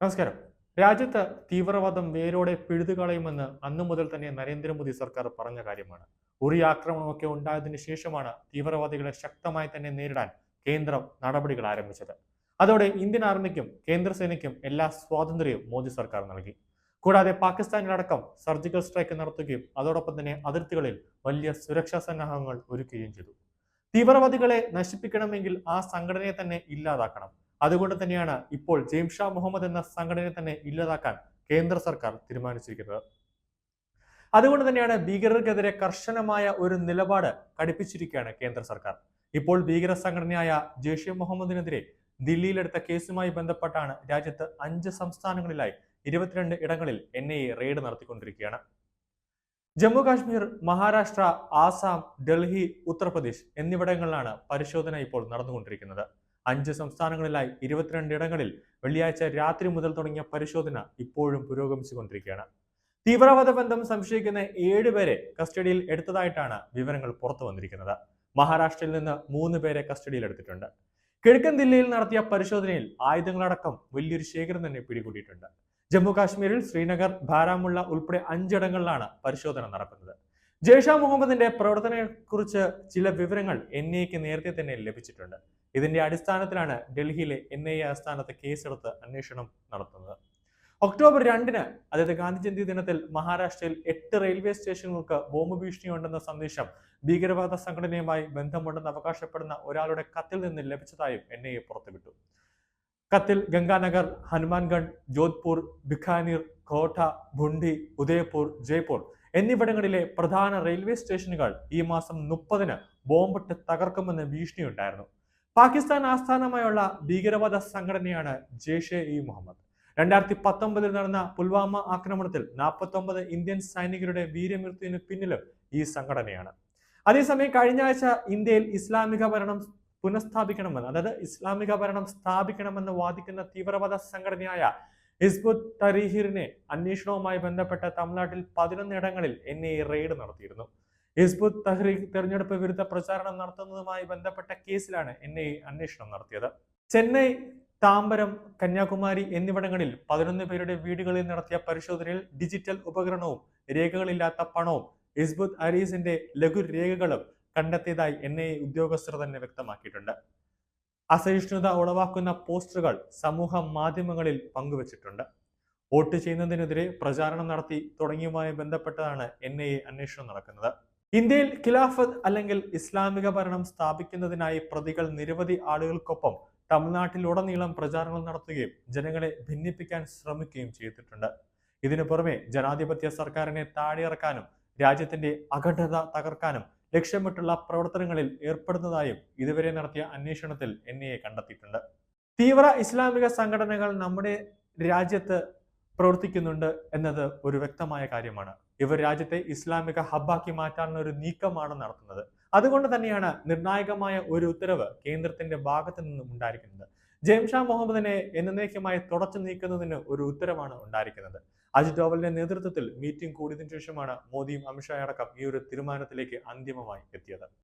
നമസ്കാരം. രാജ്യത്ത് തീവ്രവാദം വേരോടെ പിഴുതുകളയുമെന്ന് അന്നു മുതൽ തന്നെ നരേന്ദ്രമോദി സർക്കാർ പറഞ്ഞ കാര്യമാണ്. ഉറി ആക്രമണമൊക്കെ ഉണ്ടായതിന് ശേഷമാണ് തീവ്രവാദികളെ ശക്തമായി തന്നെ നേരിടാൻ കേന്ദ്രം നടപടികൾ ആരംഭിച്ചത്. അതോടെ ഇന്ത്യൻ ആർമിക്കും കേന്ദ്രസേനയ്ക്കും എല്ലാ സ്വാതന്ത്ര്യവും മോദി സർക്കാർ നൽകി. കൂടാതെ പാകിസ്ഥാനിലടക്കം സർജിക്കൽ സ്ട്രൈക്ക് നടത്തുകയും അതോടൊപ്പം തന്നെ അതിർത്തികളിൽ വലിയ സുരക്ഷാ സന്നാഹങ്ങൾ ഒരുക്കുകയും ചെയ്തു. തീവ്രവാദികളെ നശിപ്പിക്കണമെങ്കിൽ ആ സംഘടനയെ തന്നെ ഇല്ലാതാക്കണം. അതുകൊണ്ട് തന്നെയാണ് ഇപ്പോൾ ജെയിംസ് ഷാ മുഹമ്മദ് എന്ന സംഘടനയെ തന്നെ ഇല്ലാതാക്കാൻ കേന്ദ്ര സർക്കാർ തീരുമാനിച്ചിരിക്കുന്നത്. അതുകൊണ്ട് തന്നെയാണ് ഭീകരർക്കെതിരെ കർശനമായ ഒരു നിലപാട് കടുപ്പിച്ചിരിക്കുകയാണ് കേന്ദ്ര സർക്കാർ. ഇപ്പോൾ ഭീകര സംഘടനയായ ജെയ്ഷെ മുഹമ്മദിനെതിരെ ദില്ലിയിലെടുത്ത കേസുമായി ബന്ധപ്പെട്ടാണ് രാജ്യത്ത് അഞ്ച് സംസ്ഥാനങ്ങളിലായി ഇരുപത്തിരണ്ട് ഇടങ്ങളിൽ എൻ ഐ എ റെയ്ഡ് നടത്തിക്കൊണ്ടിരിക്കുകയാണ്. ജമ്മു കാശ്മീർ മഹാരാഷ്ട്ര ആസാം ഡൽഹി ഉത്തർപ്രദേശ് എന്നിവിടങ്ങളിലാണ് പരിശോധന ഇപ്പോൾ നടന്നുകൊണ്ടിരിക്കുന്നത്. അഞ്ച് സംസ്ഥാനങ്ങളിലായി ഇരുപത്തിരണ്ട് ഇടങ്ങളിൽ വെള്ളിയാഴ്ച രാത്രി മുതൽ തുടങ്ങിയ പരിശോധന ഇപ്പോഴും പുരോഗമിച്ചുകൊണ്ടിരിക്കുകയാണ്. തീവ്രവാദ ബന്ധം സംശയിക്കുന്ന ഏഴുപേരെ കസ്റ്റഡിയിൽ എടുത്തതായിട്ടാണ് വിവരങ്ങൾ പുറത്തു വന്നിരിക്കുന്നത്. മഹാരാഷ്ട്രയിൽ നിന്ന് മൂന്ന് പേരെ കസ്റ്റഡിയിൽ എടുത്തിട്ടുണ്ട്. കിഴക്കൻ ദില്ലിയിൽ നടത്തിയ പരിശോധനയിൽ ആയുധങ്ങളടക്കം വലിയൊരു ശേഖരം തന്നെ പിടികൂടിയിട്ടുണ്ട്. ജമ്മു കാശ്മീരിൽ ശ്രീനഗർ ബാരാമുള്ള ഉൾപ്പെടെ അഞ്ചിടങ്ങളിലാണ് പരിശോധന നടക്കുന്നത്. ജയ്ഷാ മുഹമ്മദിന്റെ പ്രവർത്തനത്തെക്കുറിച്ച് ചില വിവരങ്ങൾ എൻ ഐക്ക് നേരത്തെ തന്നെ ലഭിച്ചിട്ടുണ്ട്. ഇതിന്റെ അടിസ്ഥാനത്തിലാണ് ഡൽഹിയിലെ എൻ ഐ എ ആസ്ഥാനത്ത് കേസെടുത്ത് അന്വേഷണം നടത്തുന്നത്. ഒക്ടോബർ രണ്ടിന് അതായത് ഗാന്ധി ഗാന്ധിജയന്തി ദിനത്തിൽ മഹാരാഷ്ട്രയിൽ എട്ട് റെയിൽവേ സ്റ്റേഷനുകൾക്ക് ബോംബ് ഭീഷണിയുണ്ടെന്ന സന്ദേശം ഭീകരവാദ സംഘടനയുമായി ബന്ധമുണ്ടെന്ന് അവകാശപ്പെടുന്ന ഒരാളുടെ കത്തിൽ നിന്ന് ലഭിച്ചതായും എൻ ഐ എ പുറത്തുവിട്ടു. കത്തിൽ ഗംഗാനഗർ ഹനുമാൻഗഡ് ജോധ്പൂർ ബിഖാനീർ കോട്ട ഭുണ്ടി ഉദയപൂർ ജയ്പൂർ എന്നിവിടങ്ങളിലെ പ്രധാന റെയിൽവേ സ്റ്റേഷനുകൾ ഈ മാസം മുപ്പതിന് ബോംബിട്ട് തകർക്കുമെന്ന് ഭീഷണിയുണ്ടായിരുന്നു. പാകിസ്ഥാൻ ആസ്ഥാനമായുള്ള ഭീകരവാദ സംഘടനയാണ് ജെയ്ഷെ ഇ മുഹമ്മദ്. രണ്ടായിരത്തി പത്തൊമ്പതിൽ നടന്ന പുൽവാമ ആക്രമണത്തിൽ നാൽപ്പത്തൊമ്പത് ഇന്ത്യൻ സൈനികരുടെ വീരമൃത്യുവിന് പിന്നിലും ഈ സംഘടനയാണ്. അതേസമയം കഴിഞ്ഞ ആഴ്ച ഇന്ത്യയിൽ ഇസ്ലാമിക ഭരണം പുനഃസ്ഥാപിക്കണമെന്ന് അതായത് ഇസ്ലാമിക ഭരണം സ്ഥാപിക്കണമെന്ന് വാദിക്കുന്ന തീവ്രവാദ സംഘടനയായ ഹിസ്ബുത് തരീഹിറിനെ അന്വേഷണവുമായി ബന്ധപ്പെട്ട തമിഴ്നാട്ടിൽ പതിനൊന്നിടങ്ങളിൽ എൻ ഐ റെയ്ഡ് നടത്തിയിരുന്നു. ഹിസ്ബുത് തഹ്രീഖ് തെരഞ്ഞെടുപ്പ് വിരുദ്ധ പ്രചാരണം നടത്തുന്നതുമായി ബന്ധപ്പെട്ട കേസിലാണ് എൻ ഐ അന്വേഷണം നടത്തിയത്. ചെന്നൈ താമ്പരം കന്യാകുമാരി എന്നിവിടങ്ങളിൽ പതിനൊന്ന് പേരുടെ വീടുകളിൽ നടത്തിയ പരിശോധനയിൽ ഡിജിറ്റൽ ഉപകരണവും രേഖകളില്ലാത്ത പണവും ഹിസ്ബുദ് അരീസിന്റെ ലഘുരേഖകളും കണ്ടെത്തിയതായി എൻ ഐ ഉദ്യോഗസ്ഥർ തന്നെ വ്യക്തമാക്കിയിട്ടുണ്ട്. അസഹിഷ്ണുത ഉളവാക്കുന്ന പോസ്റ്ററുകൾ സമൂഹ മാധ്യമങ്ങളിൽ പങ്കുവച്ചിട്ടുണ്ട്. വോട്ട് ചെയ്യുന്നതിനെതിരെ പ്രചാരണം നടത്തി തുടങ്ങിയുമായി ബന്ധപ്പെട്ടതാണ് എൻ ഐ എ അന്വേഷണം നടക്കുന്നത്. ഇന്ത്യയിൽ ഖിലാഫത്ത് അല്ലെങ്കിൽ ഇസ്ലാമിക ഭരണം സ്ഥാപിക്കുന്നതിനായി പ്രതികൾ നിരവധി ആളുകൾക്കൊപ്പം തമിഴ്നാട്ടിലുടനീളം പ്രചാരണം നടത്തുകയും ജനങ്ങളെ ഭിന്നിപ്പിക്കാൻ ശ്രമിക്കുകയും ചെയ്തിട്ടുണ്ട്. ഇതിനു പുറമെ ജനാധിപത്യ സർക്കാരിനെ താഴെയിറക്കാനും രാജ്യത്തിന്റെ അഖണ്ഡത തകർക്കാനും ലക്ഷ്യമിട്ടുള്ള പ്രവർത്തനങ്ങളിൽ ഏർപ്പെടുന്നതായും ഇതുവരെ നടത്തിയ അന്വേഷണത്തിൽ എൻ കണ്ടെത്തിയിട്ടുണ്ട്. തീവ്ര ഇസ്ലാമിക സംഘടനകൾ നമ്മുടെ രാജ്യത്ത് പ്രവർത്തിക്കുന്നുണ്ട് എന്നത് ഒരു വ്യക്തമായ കാര്യമാണ്. ഇവർ രാജ്യത്തെ ഇസ്ലാമിക ഹബ്ബാക്കി മാറ്റാനുള്ള ഒരു നീക്കമാണ് നടത്തുന്നത്. അതുകൊണ്ട് തന്നെയാണ് നിർണായകമായ ഒരു ഉത്തരവ് കേന്ദ്രത്തിന്റെ ഭാഗത്തു നിന്നും ഉണ്ടായിരിക്കുന്നത്. ജെയിംഷാ മുഹമ്മദിനെ എന്നേക്കുമായി തുടച്ചു നീക്കുന്നതിന് ഒരു ഉത്തരവാണ് ഉണ്ടായിരിക്കുന്നത്. അജിത് ഡോവലിന്റെ നേതൃത്വത്തിൽ മീറ്റിംഗ് കൂടിയതിനു ശേഷമാണ് മോദിയും അമിത്ഷാ അടക്കം ഈ ഒരു തീരുമാനത്തിലേക്ക് അന്തിമമായി എത്തിയത്.